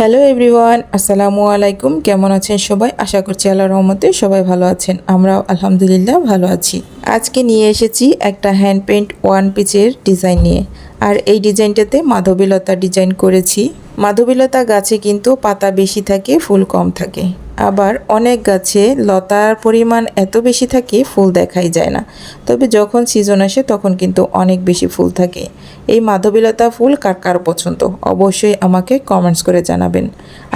Hello everyone, আসসালামু আলাইকুম। কেমন আছেন সবাই? আশা করছি আল্লাহ রহমতে সবাই ভালো আছেন। আমরাও আলহামদুলিল্লাহ ভালো আছি। আজকে নিয়ে এসেছি একটা হ্যান্ড পেন্ট ওয়ান পিচের ডিজাইন নিয়ে। আর এই ডিজাইনটাতে মাধবীলতা ডিজাইন করেছি। মাধবীলতা গাছে কিন্তু পাতা বেশি থাকে, ফুল কম থাকে। আবার অনেক গাছে লতার পরিমাণ এত বেশি থাকে, ফুল দেখাই যায় না। তবে যখন সিজন আসে, তখন কিন্তু অনেক বেশি ফুল থাকে। এই মাধবীলতা ফুল কার কার পছন্দ? অবশ্যই আমাকে কমেন্টস করে জানাবেন।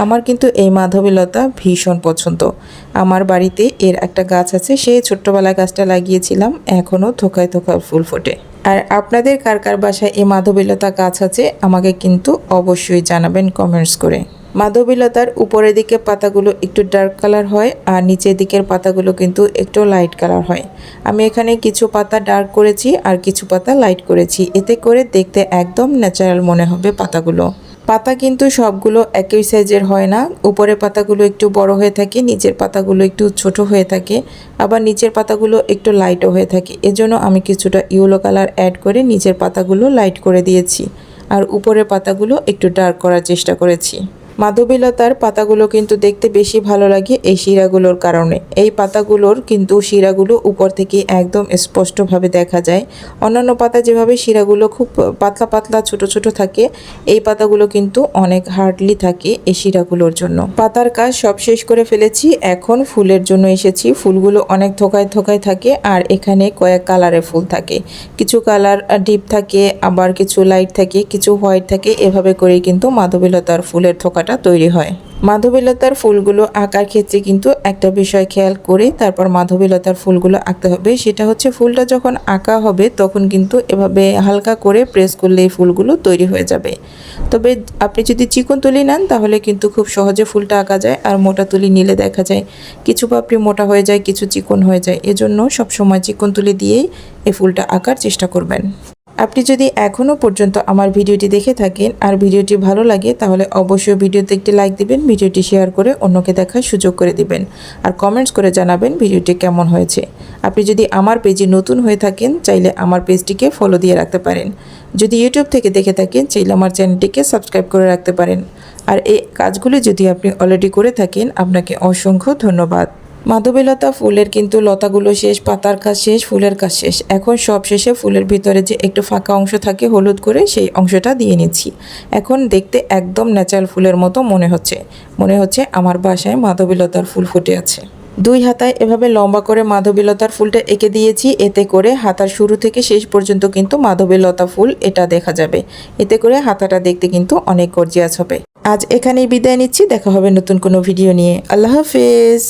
আমার কিন্তু এই মাধবীলতা ভীষণ পছন্দ। আমার বাড়িতে এর একটা গাছ আছে, সেই ছোট্টবেলায় গাছটা লাগিয়েছিলাম এখনও থোকায় থোকায় ফুল ফোটে। আর আপনাদের কার কার বাসায় এই মাধবীলতা গাছ আছে, আমাকে কিন্তু অবশ্যই জানাবেন কমেন্টস করে। মাধবীলতার উপরের দিকে পাতাগুলো একটু ডার্ক কালার হয় আর নিচের দিকের পাতাগুলো কিন্তু একটু লাইট কালার হয়। আমি এখানে কিছু পাতা ডার্ক করেছি আর কিছু পাতা লাইট করেছি। এতে করে দেখতে একদম ন্যাচারাল মনে হবে পাতাগুলো। পাতা কিন্তু সবগুলো একই সাইজের হয় না। উপরের পাতাগুলো একটু বড় হয়ে থাকে, নিচের পাতাগুলো একটু ছোট হয়ে থাকে, আবার নিচের পাতাগুলো একটু লাইটও হয়ে থাকে। এজন্য আমি কিছুটা ইয়েলো কালার অ্যাড করে নিচের পাতাগুলো লাইট করে দিয়েছি। আর উপরের পাতাগুলো একটু ডার্ক করার চেষ্টা করেছি। মাধবীলতার পাতাগুলো কিন্তু দেখতে বেশি ভালো লাগে এই শিরাগুলোর কারণে। এই পাতাগুলোর কিন্তু শিরাগুলো উপর থেকে একদম স্পষ্টভাবে দেখা যায়। অন্যান্য পাতা যেভাবে শিরাগুলো খুব পাতলা পাতলা ছোট ছোট থাকে, এই পাতাগুলো কিন্তু অনেক হার্ডলি থাকে এই শিরাগুলোর জন্য। পাতার কাজ সব শেষ করে ফেলেছি, এখন ফুলের জন্য এসেছি। ফুলগুলো অনেক থোকায় থোকায় থাকে আর এখানে কয়েক কালারের ফুল থাকে। কিছু কালার ডিপ থাকে, আবার কিছু লাইট থাকে, কিছু হোয়াইট থাকে, এভাবে করেই কিন্তু মাধবীলতার ফুলের থোকাটা তৈরি হয়। মাধবীলতার ফুলগুলো আঁকার ক্ষেত্রে কিন্তু একটা বিষয় খেয়াল করে তারপর মাধবীলতার ফুলগুলো আঁকতে হবে। সেটা হচ্ছে ফুলটা যখন আঁকা হবে তখন কিন্তু এভাবে হালকা করে প্রেস করলে এই ফুলগুলো তৈরি হয়ে যাবে। তবে আপনি যদি চিকন তুলি নেন তাহলে কিন্তু খুব সহজে ফুলটা আঁকা যায় আর মোটা তুলি নিলে দেখা যায় কিছু পাপড়ি মোটা হয়ে যায়, কিছু চিকন হয়ে যায়। এজন্য সবসময় চিকন তুলি দিয়েই এই ফুলটা আঁকার চেষ্টা করবেন। আপনি যদি এখনও পর্যন্ত আমার ভিডিওটি দেখে থাকেন আর ভিডিওটি ভালো লাগে, তাহলে অবশ্যই ভিডিওতে একটি লাইক দিবেন, ভিডিওটি শেয়ার করে অন্যকে দেখার সুযোগ করে দিবেন। আর কমেন্টস করে জানাবেন ভিডিওটি কেমন হয়েছে। আপনি যদি আমার পেজে নতুন হয়ে থাকেন, চাইলে আমার পেজটিকে ফলো দিয়ে রাখতে পারেন। যদি ইউটিউব থেকে দেখে থাকেন, চাইলে আমার চ্যানেলটিকে সাবস্ক্রাইব করে রাখতে পারেন। আর এই কাজগুলি যদি আপনি অলরেডি করে থাকেন, আপনাকে অসংখ্য ধন্যবাদ। মাধবীলতা ফুলের কিন্তু লতাগুলো শেষ, পাতার কাজ শেষ, ফুলের কাজ শেষ। এখন সব শেষে ফুলের ভিতরে যে একটু ফাঁকা অংশ থাকে, হলুদ করে সেই অংশটা দিয়ে নিচ্ছি। এখন দেখতে একদম ন্যাচারাল ফুলের মতো মনে হচ্ছে। মনে হচ্ছে আমার বাসায় মাধবীলতার ফুল ফুটে আছে। দুই হাতায় এভাবে লম্বা করে মাধবীলতার ফুলটা এঁকে দিয়েছি। এতে করে হাতার শুরু থেকে শেষ পর্যন্ত কিন্তু মাধবীলতা ফুল এটা দেখা যাবে। এতে করে হাতাটা দেখতে কিন্তু অনেক গর্জিয়াস হবে। আজ এখানেই বিদায় নিচ্ছি। দেখা হবে নতুন কোনো ভিডিও নিয়ে। আল্লাহ হাফেজ।